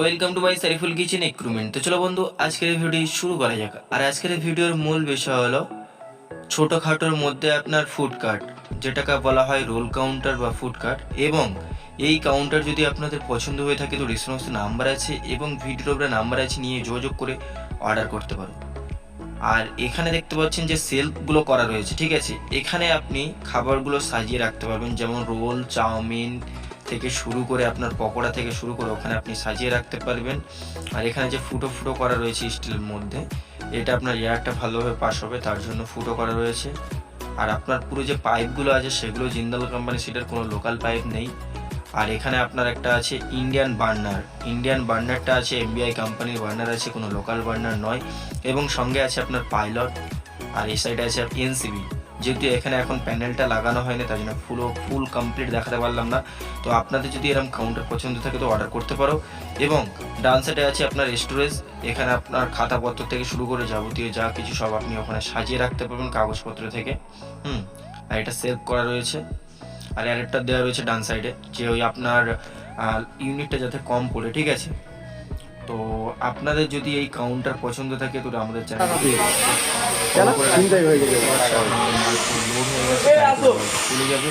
Welcome to my Shariful kitchen এক্রুমেন্ট তো চলো বন্ধু, আজকের ভিডিও শুরু করা যাক। আর আজকের ভিডিওর মূল বিষয় হলো, ছোটোখাটোর মধ্যে আপনার ফুড কার্ট যেটাকে বলা হয় রোল কাউন্টার বা ফুড কার্ট এবং এই কাউন্টার যদি আপনাদের পছন্দ হয়ে থাকে তো ডিসক্রিপশনে নাম্বার আছে, এবং ভিডিওর উপরে নাম্বার আছে, নিয়ে যোগাযোগ করে অর্ডার করতে পারো। আর এখানে দেখতে পাচ্ছেন যে সেলফগুলো করা রয়েছে, ঠিক আছে? এখানে আপনি খাবারগুলো সাজিয়ে রাখতে পারবেন, যেমন রোল চাউমিন থেকে শুরু করে আপনার পকোড়া থেকে শুরু করে ওখানে আপনি সাজিয়ে রাখতে পারবেন। আর এখানে যে ফুটো ফুটো করা রয়েছে স্টিলের মধ্যে, এটা আপনার এয়ারটা ভালোভাবে পাস হবে, তার জন্য ফুটো করা রয়েছে। আর আপনার পুরো যে পাইপগুলো আছে, সেগুলো জিন্দাল কোম্পানি সেটার কোনো লোকাল পাইপ নেই। আর এখানে আপনার একটা আছে ইন্ডিয়ান বার্নার। ইন্ডিয়ান বার্নারটা আছে এমবিআই কোম্পানির বার্নার আছে, কোনো লোকাল বার্নার নয়। এবং সঙ্গে আছে আপনার পাইলট, আর এই সাইডে আছে এনসিবি। যেহেতু এখানে এখন প্যানেলটা লাগানো হয়নি তার জন্য পুরো ফুল কমপ্লিট দেখাতে পারলাম না। তো আপনাদের যদি এরকম কাউন্টার পছন্দ থাকে তো অর্ডার করতে পারো। এবং ডান সাইডে আছে আপনার স্টোরেজ এখানে আপনার খাতাপত্র থেকে শুরু করে যাবতীয় যা কিছু সব আপনি ওখানে সাজিয়ে রাখতে পারবেন কাগজপত্র থেকে। হুম আর এটা সেভ করা রয়েছে। আর আরেকটা দেওয়া রয়েছে ডান সাইডে যে ওই আপনার ইউনিটটা যাতে কম পড়ে ঠিক আছে? তো আপনাদের যদি এই কাউন্টার পছন্দ থাকে তো আমাদের চ্যানেল চলে যাবে।